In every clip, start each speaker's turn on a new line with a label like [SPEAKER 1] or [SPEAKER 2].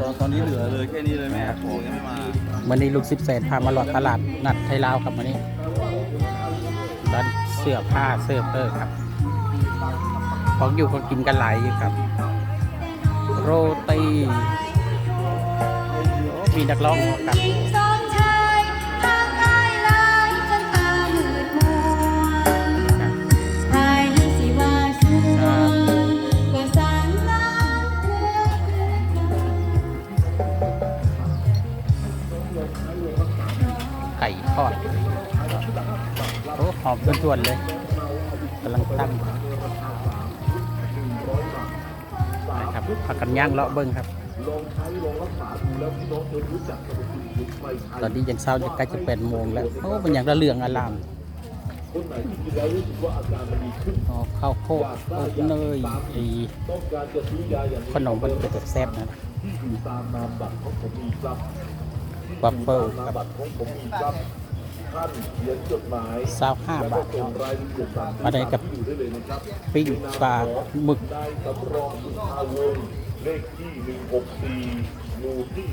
[SPEAKER 1] ตอนตอนนี้เหลือเลยแค่นี้เลยแม่ของยังไม่มา
[SPEAKER 2] วันนี้ลูกสิบเศษพามาหลอดตลาดนัดไทยลาวครับวันนี้ร้านเสื้อผ้าเสื้อเพิ่ครับ ของอยู่ก็กินกันหลายอยู่ครับ โรตีมีนักร้องครับ ทอดโอ้หอมส่วนๆเลยกำลังตั้งนะครับพักกันย่างเลาะเบิ้งครับตอนนี้ยังเช้าจะใกล้จะแปดโมงแล้วโอ้เป็นอย่างระเรืองอารามอ๋อข้าวโพดอบเนยไอ้ขนมมันจะแซ่บนะวัฟเฟิลครับ
[SPEAKER 3] ท่านเขียนจดหมาย
[SPEAKER 2] ซาวห้าบาท
[SPEAKER 3] ส่ง
[SPEAKER 2] เนาะ
[SPEAKER 3] รายละเอียดตาม
[SPEAKER 2] อะไรกับ
[SPEAKER 3] อยู่ได้เลยนะครับ
[SPEAKER 2] ปิ้งปลาหมึก
[SPEAKER 3] นายสำรองสุภาวงศ์เลขที่164หมู่ที่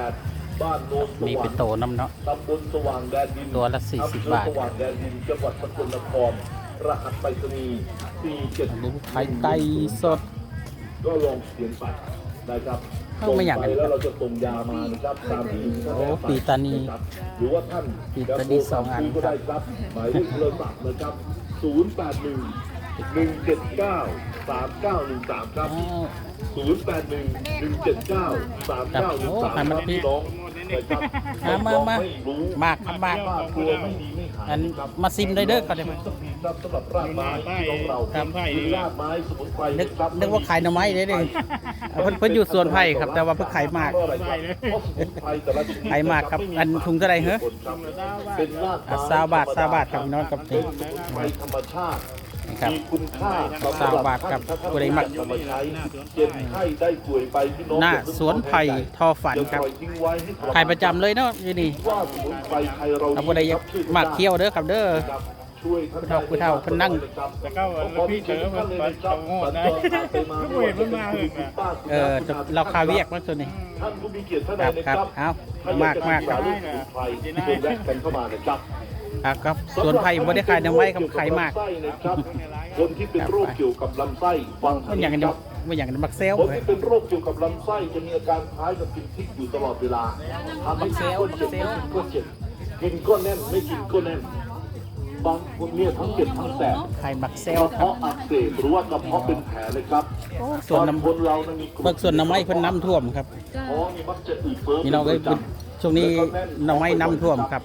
[SPEAKER 3] 18บ้านโนนส
[SPEAKER 2] มี
[SPEAKER 3] ว่า
[SPEAKER 2] เป็น
[SPEAKER 3] ง
[SPEAKER 2] โตน้ำเนาะ
[SPEAKER 3] ตำบลสว่างแดนดิน
[SPEAKER 2] ตัวละ40
[SPEAKER 3] อำเภอบา
[SPEAKER 2] ท
[SPEAKER 3] สว่างแดนดินจังหวัดสกลนครรหัสไปรษณีย์47
[SPEAKER 2] อันนี้ไข่ไก่สด
[SPEAKER 3] ก็ลองเขียนไปนะครับ
[SPEAKER 2] เอ้าไม่อยาก
[SPEAKER 3] ส่งไปแล้วเราจะส่งยามานะครับตามที่ท่าน
[SPEAKER 2] โอ้
[SPEAKER 3] แนะนำ
[SPEAKER 2] ปีตานี
[SPEAKER 3] นะครับหรือว่าท่าน
[SPEAKER 2] ปีตานีสองอัน
[SPEAKER 3] ก็ได้ครับหมายเลขโทรศัพท์นะครับ 081 179 3913 ครับ
[SPEAKER 2] อ้าว
[SPEAKER 3] 081 179 3913ครับพี่น้องนะครับ
[SPEAKER 2] มามามา
[SPEAKER 3] ไรู้
[SPEAKER 2] มากครับมาก
[SPEAKER 3] ว่ากลัวไม่ดีไม่หาย
[SPEAKER 2] อัน
[SPEAKER 3] ครับ
[SPEAKER 2] มาซิมได้เด้อก่อนได้ไหม
[SPEAKER 3] ครับสำหรับรากไม้ที่ของเรา
[SPEAKER 2] ครับ
[SPEAKER 3] คือรากไม้สมุนไพร
[SPEAKER 2] นึก
[SPEAKER 3] ครับ
[SPEAKER 2] นึกว่าขายหน่อไม้ได้เลยเพิ่นเพิ่นอยู่สวนไผ่ครับ แต่ว่าเพิ่นขายมากขายมากครับ อันถุงเท่าไหร่เหรอ
[SPEAKER 3] เป็นราก
[SPEAKER 2] อะ
[SPEAKER 3] ไม้
[SPEAKER 2] ซาวบาทซาวบาทครับพี่น้องครับ
[SPEAKER 3] เป็นสมุนไพรธรรมชาติ
[SPEAKER 2] นะครับ
[SPEAKER 3] มีคุณค่าสำห
[SPEAKER 2] ซาวบาทครับ
[SPEAKER 3] ท่าน
[SPEAKER 2] ผู้ใดมัก
[SPEAKER 3] นำมาใช้เจ็บไข้ได้ป่วยไปพี่น้อง
[SPEAKER 2] หน้า
[SPEAKER 3] อย่าเพิ่ง
[SPEAKER 2] สวนไผ่ทอฝัน
[SPEAKER 3] อย่า
[SPEAKER 2] ครับ
[SPEAKER 3] ปล่อยทิ้งไว้ให้
[SPEAKER 2] ขายประจำเลยเนาะที่นี่
[SPEAKER 3] ว่าสมุนไพรไทยเรา
[SPEAKER 2] ครับผู้ใดอยากมากเที่ยวเด้อครับเด้อ
[SPEAKER 3] ครับช่วยท่าน
[SPEAKER 2] ผู้เฒ่าผู้เฒ่าเพิ่นนั่ง
[SPEAKER 4] แต่ก็แล้วพี่เจอมันมันเอาโง่นะไม่เห็นมันมาเหอะนะ
[SPEAKER 2] เออเราคาเวียกมาส่วนนี้
[SPEAKER 3] ท่านผู้มีเกียรติท่าน
[SPEAKER 2] ค
[SPEAKER 3] ใด
[SPEAKER 2] รับ
[SPEAKER 3] นะ
[SPEAKER 2] ค
[SPEAKER 3] ค
[SPEAKER 2] รั
[SPEAKER 3] รั
[SPEAKER 2] บบเอา
[SPEAKER 3] ถ้อย
[SPEAKER 2] มาก
[SPEAKER 3] จะ
[SPEAKER 2] มากครับ
[SPEAKER 3] ศึษเรื่องสมุนไพรที่เชิญแวะกันเข้ามานะครับ
[SPEAKER 2] ครับครับสวนไผ่บ่ได้ขายหน่อไม้ครับขายมาก
[SPEAKER 3] ไส้นะครับคนที่เป็นโรคเกี่ยวกับลำไส้ฟัง
[SPEAKER 2] มันอย่าง
[SPEAKER 3] นี้
[SPEAKER 2] นี้
[SPEAKER 3] ครับ
[SPEAKER 2] มันอย่างนี้มักเซล
[SPEAKER 3] คน
[SPEAKER 2] เลย
[SPEAKER 3] ที่เป็นโรคเกี่ยวกับลำไส้จะมีอาการคล้ายกับกินพริกอยู่ตลอดเวลาทำให้กินก็เจ็บไม่กินก็เจ็บกินก็แน่นไม่กินก็แน่นบางคนเนี่ยทั้งเจ็บทั้งแสบ
[SPEAKER 2] ขายมักเซ
[SPEAKER 3] ก
[SPEAKER 2] ล
[SPEAKER 3] ระ
[SPEAKER 2] ครับ
[SPEAKER 3] เพาะอักเสบหรือว่ากระเพาะเป็นแผลเลยครับ
[SPEAKER 2] ส่วนน้
[SPEAKER 3] บางคนเรานะมีกรดำ
[SPEAKER 2] เบิกส่วนหน่อไม้เพิ่นน้ำท่วมครับ
[SPEAKER 3] ท้องนี่มักจะอืดเฟ้อ
[SPEAKER 2] นี่เราก็
[SPEAKER 3] ป็ประจำ
[SPEAKER 2] ช่วงนี้หน่อไม้น้ำท่วมครับ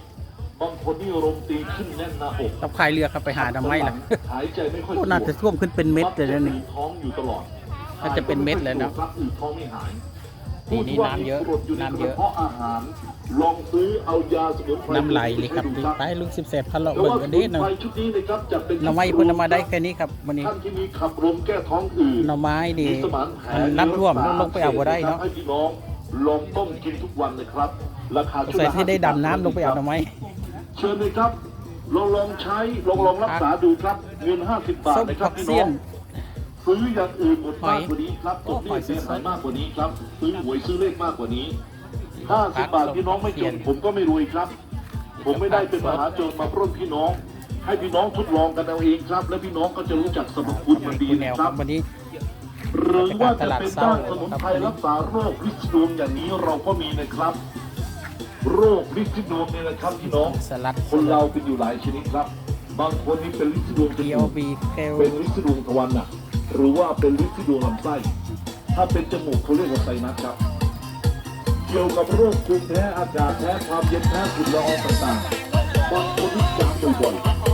[SPEAKER 3] บางคนนี่ลมตีขึ้นแน่นหน้าอก
[SPEAKER 2] ต้องพายเรือครับไปหาหน่อไม้ล่ะ
[SPEAKER 3] หายใจไม่ค่อย
[SPEAKER 2] โอ้น่าจะท่วมขึ้นเป็นเม็ดเลยนะนี่
[SPEAKER 3] มักจท้องอยู่ตลอด
[SPEAKER 2] น่าจะเป็นเม็ดเลยเนอะ
[SPEAKER 3] ครับอืดท้องไม่หาย
[SPEAKER 2] นี่นี่น้ำเยอะ
[SPEAKER 3] ผู้ที่ว่ามีกรดอยู่ใน
[SPEAKER 2] น้ำเยอะ
[SPEAKER 3] กระเพาะอาหารลองซื้อเอายาสมุนไพร
[SPEAKER 2] น้ำไหลเลยครับ
[SPEAKER 3] ให้ดู
[SPEAKER 2] ไปลูกสิบแสบพันเลาะ
[SPEAKER 3] แต่
[SPEAKER 2] เบิ่ง
[SPEAKER 3] ว่า
[SPEAKER 2] กัน
[SPEAKER 3] ส
[SPEAKER 2] เด้
[SPEAKER 3] มุ
[SPEAKER 2] อนเนาะ
[SPEAKER 3] ไพรชุดนี้นะครับจะเป็น
[SPEAKER 2] หน่อไม้เพิ่นเอามาได้แค่นี้ครับวันนี้
[SPEAKER 3] ท่านที่มีขับลมแก้ท้องอืด
[SPEAKER 2] หน่อไม้นี่
[SPEAKER 3] มีสมานแผล
[SPEAKER 2] มันน้ำท่วมลงไปเอาบ่ได้เนาะ
[SPEAKER 3] ให้พี่น้องลองต้มกินทุกวันนะครับราคา
[SPEAKER 2] สงสัยที่ได้ดำน้ำลงไปเอาหน่อไม้
[SPEAKER 3] เชิญเลยครับ ลองลองใช้ลองลองรักษาดูครับ เงิน 50 บาท
[SPEAKER 2] ส้ม
[SPEAKER 3] นะครั
[SPEAKER 2] ผั
[SPEAKER 3] บ
[SPEAKER 2] ก
[SPEAKER 3] พี่
[SPEAKER 2] เสี้
[SPEAKER 3] น้
[SPEAKER 2] ย
[SPEAKER 3] อนงซื้ออย่างอื่นหมดมาก
[SPEAKER 2] หอย
[SPEAKER 3] กว่านี้ครับ
[SPEAKER 2] โอ้
[SPEAKER 3] ตรง
[SPEAKER 2] หอย
[SPEAKER 3] นี้เสีย
[SPEAKER 2] ส
[SPEAKER 3] หา
[SPEAKER 2] ด
[SPEAKER 3] ย
[SPEAKER 2] ๆ
[SPEAKER 3] มากกว่านี้ครับ ซื้อหวยซื้อเลขมากกว่านี้ 50 บาทพี่น้องไม่จนผมก็ไม่รวยครับ ผมไม่ได้เป็นมหาโจรมาปล้นพี่น้อง ให้พี่น้องทดลองกันเอาเองครับ แล้วพี่น้องก็จะรู้จักสรรพคุณมันดี
[SPEAKER 2] คุณแน
[SPEAKER 3] นะ
[SPEAKER 2] ว
[SPEAKER 3] ค
[SPEAKER 2] ค
[SPEAKER 3] รั
[SPEAKER 2] รับบวันนี้
[SPEAKER 3] หรือว่าจะเป็นด้านสมุนไพรรักษาโรคลิสโดมอย่างนี้เราก็มีนะครับ โรคลิสโดมเนี่ยนะครับพี่น้อง
[SPEAKER 2] สลัด
[SPEAKER 3] คนเราเป็นอยู่หลายชนิดครับ บางคนนี่เป็นลิสโดมจ
[SPEAKER 2] เกี
[SPEAKER 3] มู
[SPEAKER 2] ยว
[SPEAKER 3] ก
[SPEAKER 2] บีเกล
[SPEAKER 3] เป็นลิสโดมทวารหนักหรือว่าเป็นลิสโดมลำไส้ ถ้าเป็นจมูกเขาเรียกว่าไซนัสครับ เกี่ยวกับโรคภูมิแพ้อากาศแพ้ความเย็นแพ้ฝุ่นละอองต่างๆบางคนที่จามบ่อยๆ